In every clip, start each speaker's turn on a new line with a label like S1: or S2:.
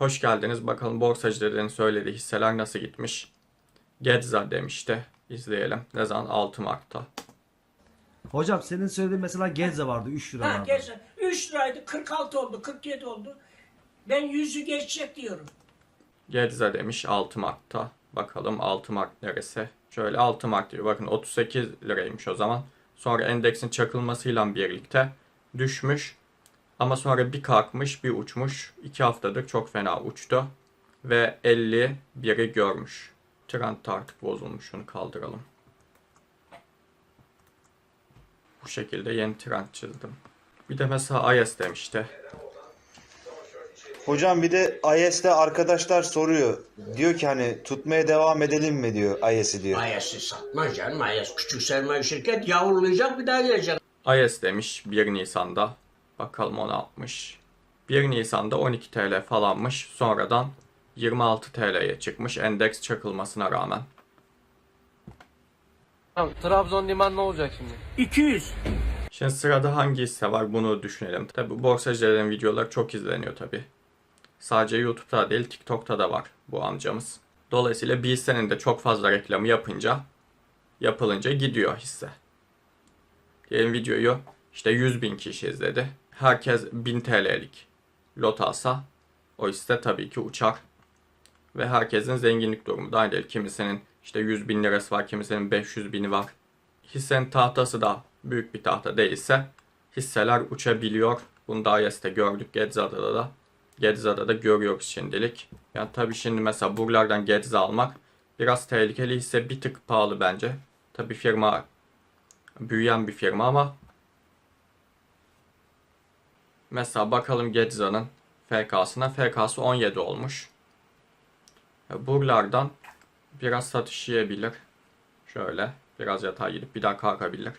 S1: Hoş geldiniz. Bakalım borsacıların söylediği hisseler nasıl gitmiş. Gedza demişti. İzleyelim. Ne zaman? 6 Mart'ta.
S2: Hocam senin söylediğin mesela Genze vardı 3 lira
S3: Ha,
S2: vardı.
S3: geçen 3 liraydı 46 oldu 47 oldu. Ben yüzü geçecek diyorum.
S1: Gedza demiş 6 Mart'ta. Bakalım 6 Mart neresi? Şöyle 6 Mart diyor. Bakın 38 liraymış o zaman. Sonra endeksin çakılmasıyla birlikte düşmüş. Ama sonra bir kalkmış bir uçmuş. 2 haftadır çok fena uçtu. Ve 51'i görmüş. Trend artık bozulmuş. Şunu kaldıralım. Bu şekilde yeni trend çizdim. Bir de mesela IS demişti.
S4: Hocam bir de IS'te arkadaşlar soruyor. Diyor ki hani tutmaya devam edelim mi diyor IS'i diyor.
S5: Mayası satmaz canım. Mayas küçük sermaye şirket yavrulayacak bir daha gelecek.
S1: IS demiş 1 Nisan'da. Bakalım o ne yapmış. 1 Nisan'da 12 TL falanmış. Sonradan 26 TL'ye çıkmış endeks çakılmasına rağmen.
S6: Tamam, Trabzon liman ne olacak şimdi?
S3: 200.
S1: Şimdi sırada hangi hisse var bunu düşünelim. Tabi borsacıların videoları çok izleniyor tabi. Sadece YouTube'da değil TikTok'ta da var bu amcamız. Dolayısıyla bir hissenin de çok fazla reklamı yapınca yapılınca gidiyor hisse. Diyelim videoyu işte 100 bin kişi izledi. Herkes 1000 TL'lik lot alsa o hisse tabii ki uçar. Ve herkesin zenginlik durumu da aynı değil. Kimisinin işte 100 bin lirası var, kimisinin 500 bini var. Hissenin tahtası da büyük bir tahta değilse hisseler uçabiliyor. Bunu da IS'te gördük. Gedza'da da Gedza'da da görüyoruz şimdilik. Yani tabii şimdi mesela buralardan Gedza almak biraz tehlikeli hisse bir tık pahalı bence. Tabii firma büyüyen bir firma ama mesela bakalım Gedza'nın FK'sına. FK'sı 17 olmuş. E, Buralardan biraz satış yiyebilir. Şöyle biraz yatağa gidip bir daha kalkabilir.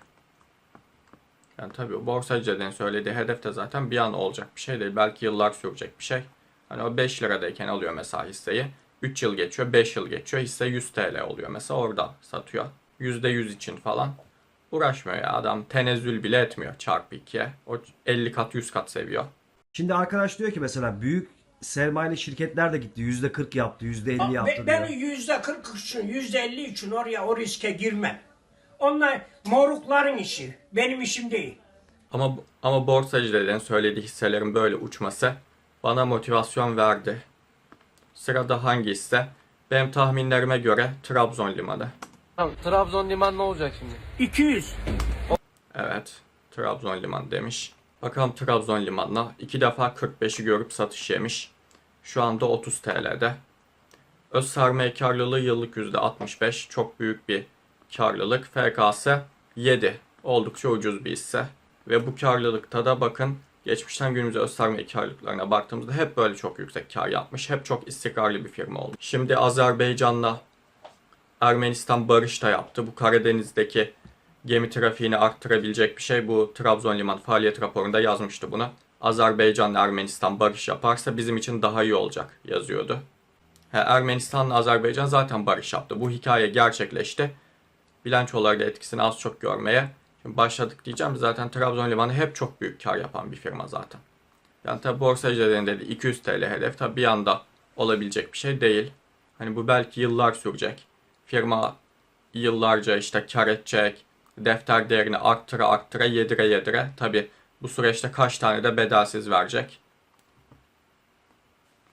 S1: Yani tabii o borsacıların söylediği hedef de zaten bir an olacak bir şey değil. Belki yıllar sürecek bir şey. Hani o 5 liradayken alıyor mesela hisseyi. 3 yıl geçiyor, 5 yıl geçiyor. Hisse 100 TL oluyor mesela orada satıyor. %100 için falan uğraşmıyor ya adam tenezzül bile etmiyor çarpı 2'ye. O 50 kat 100 kat seviyor.
S2: Şimdi arkadaş diyor ki mesela büyük sermayeli şirketler de gitti. %40 yaptı, %50 yaptı
S3: Ben, ben
S2: diyor.
S3: yüzde 40 için, yüzde 50 için oraya o riske girmem. Onlar morukların işi. Benim işim değil.
S1: Ama ama borsacıların söylediği hisselerin böyle uçması bana motivasyon verdi. Sırada hangi hisse? Benim tahminlerime göre Trabzon limanı.
S6: Tamam, Trabzon liman ne olacak şimdi?
S3: 200.
S1: Evet, Trabzon limanı demiş. Bakalım Trabzon limanına. iki defa 45'i görüp satış yemiş. Şu anda 30 TL'de. Öz sermaye karlılığı yıllık %65. Çok büyük bir karlılık. FKS 7. Oldukça ucuz bir hisse. Ve bu karlılıkta da bakın geçmişten günümüze öz sermaye karlılıklarına baktığımızda hep böyle çok yüksek kar yapmış. Hep çok istikrarlı bir firma olmuş. Şimdi Azerbaycan'la Ermenistan barış da yaptı. Bu Karadeniz'deki gemi trafiğini arttırabilecek bir şey. Bu Trabzon Liman faaliyet raporunda yazmıştı bunu. Azerbaycan'la Ermenistan barış yaparsa bizim için daha iyi olacak yazıyordu. He, Ermenistan'la Azerbaycan zaten barış yaptı. Bu hikaye gerçekleşti. Bilançolarda etkisini az çok görmeye Şimdi başladık diyeceğim. Zaten Trabzon Limanı hep çok büyük kar yapan bir firma zaten. Yani tabi borsacıların dedi 200 TL hedef tabi bir anda olabilecek bir şey değil. Hani bu belki yıllar sürecek. Firma yıllarca işte kar edecek, defter değerini arttıra arttıra yedire yedire. Tabi bu süreçte kaç tane de bedelsiz verecek.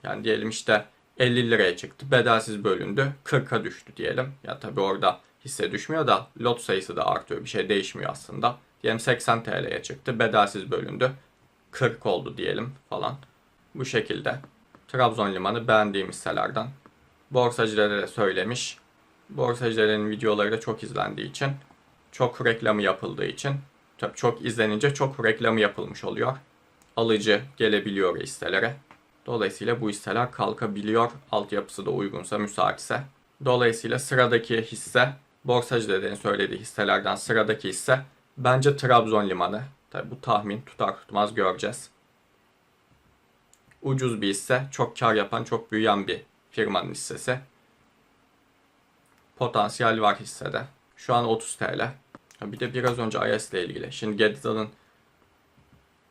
S1: Yani diyelim işte 50 liraya çıktı, bedelsiz bölündü, 40'a düştü diyelim. Ya tabi orada hisse düşmüyor da lot sayısı da artıyor, bir şey değişmiyor aslında. Diyelim 80 TL'ye çıktı, bedelsiz bölündü, 40 oldu diyelim falan. Bu şekilde. Trabzon Limanı beğendiğim hisselerden. Borsacılara söylemiş. Borsacıların videoları da çok izlendiği için, çok reklamı yapıldığı için, tabii çok izlenince çok reklamı yapılmış oluyor. Alıcı gelebiliyor hisselere. Dolayısıyla bu hisseler kalkabiliyor. Altyapısı da uygunsa, müsaitse. Dolayısıyla sıradaki hisse, borsacıların söylediği hisselerden sıradaki hisse bence Trabzon Limanı. Tabi bu tahmin tutar tutmaz göreceğiz. Ucuz bir hisse, çok kar yapan, çok büyüyen bir firmanın hissesi. Potansiyel var hissede. Şu an 30 TL. Bir de biraz önce IS ile ilgili. Şimdi Gedza'nın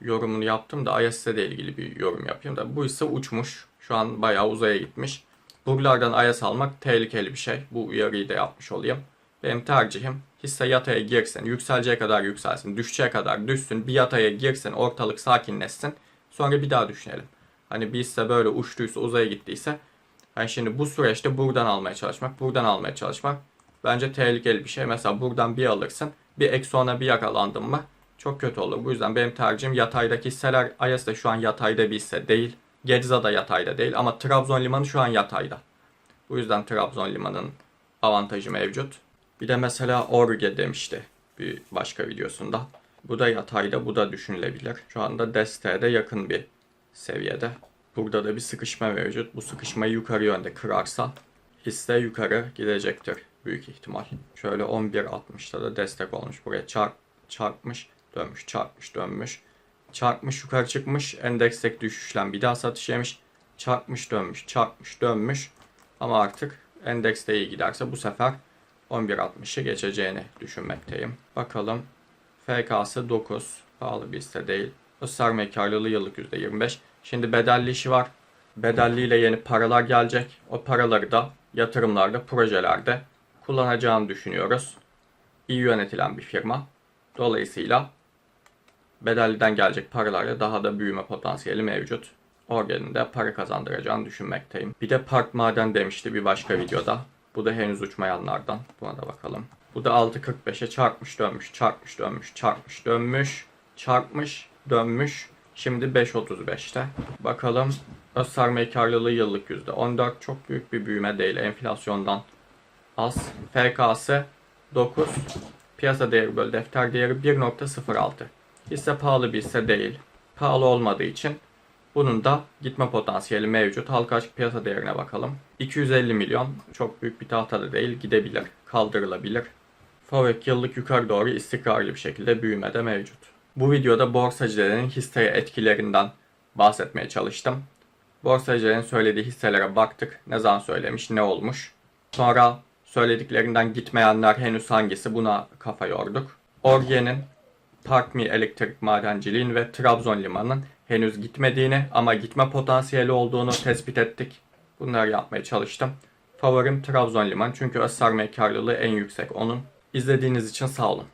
S1: yorumunu yaptım da IS'le de ilgili bir yorum yapayım da bu hisse uçmuş. Şu an bayağı uzaya gitmiş. Buralardan ayas almak tehlikeli bir şey. Bu uyarıyı da yapmış olayım. Benim tercihim hisse yataya girsin, yükseleceğe kadar yükselsin, düşeceğe kadar düşsün, bir yataya girsin, ortalık sakinleşsin. Sonra bir daha düşünelim. Hani bir hisse böyle uçtuysa, uzaya gittiyse yani şimdi bu süreçte buradan almaya çalışmak, buradan almaya çalışmak bence tehlikeli bir şey. Mesela buradan bir alırsın, bir ek sonra bir yakalandın mı çok kötü olur. Bu yüzden benim tercihim yataydaki hisseler. Ayas da şu an yatayda bir hisse değil. Gedza da yatayda değil ama Trabzon Limanı şu an yatayda. Bu yüzden Trabzon Limanı'nın avantajı mevcut. Bir de mesela Orge demişti bir başka videosunda. Bu da yatayda, bu da düşünülebilir. Şu anda desteğe de yakın bir seviyede. Burada da bir sıkışma mevcut. Bu sıkışmayı yukarı yönde kırarsa hisse yukarı gidecektir büyük ihtimal. Şöyle 11.60'da da destek olmuş. Buraya çarp, çarpmış, dönmüş, çarpmış, dönmüş. Çarpmış, yukarı çıkmış. Endeksteki düşüşlen bir daha satış yemiş. Çarpmış, dönmüş, çarpmış, dönmüş. Ama artık endekste iyi giderse bu sefer 11.60'ı geçeceğini düşünmekteyim. Bakalım. FK'sı 9. Pahalı bir hisse değil. Israr karlılığı yıllık %25. Şimdi bedelli işi var. Bedelliyle yeni paralar gelecek. O paraları da yatırımlarda, projelerde kullanacağını düşünüyoruz. İyi yönetilen bir firma. Dolayısıyla bedelliden gelecek paralarla daha da büyüme potansiyeli mevcut. Orgen'in de para kazandıracağını düşünmekteyim. Bir de Park Maden demişti bir başka videoda. Bu da henüz uçmayanlardan. Buna da bakalım. Bu da 6.45'e çarpmış dönmüş, çarpmış dönmüş, çarpmış dönmüş, çarpmış dönmüş. Şimdi 5.35'te. Bakalım öz sermaye karlılığı yıllık %14 çok büyük bir büyüme değil enflasyondan az. FK'sı 9. Piyasa değeri bölü defter değeri 1.06. Hisse pahalı bir hisse değil. Pahalı olmadığı için bunun da gitme potansiyeli mevcut. Halka açık piyasa değerine bakalım. 250 milyon çok büyük bir tahtada değil gidebilir, kaldırılabilir. Favek yıllık yukarı doğru istikrarlı bir şekilde büyümede mevcut. Bu videoda borsacıların hisseye etkilerinden bahsetmeye çalıştım. Borsacıların söylediği hisselere baktık. Ne zaman söylemiş, ne olmuş. Sonra söylediklerinden gitmeyenler henüz hangisi buna kafa yorduk. Orge'nin Parkmi Elektrik Madenciliğin ve Trabzon Limanı'nın henüz gitmediğini ama gitme potansiyeli olduğunu tespit ettik. Bunları yapmaya çalıştım. Favorim Trabzon Liman çünkü öz sermaye karlılığı en yüksek onun. İzlediğiniz için sağ olun.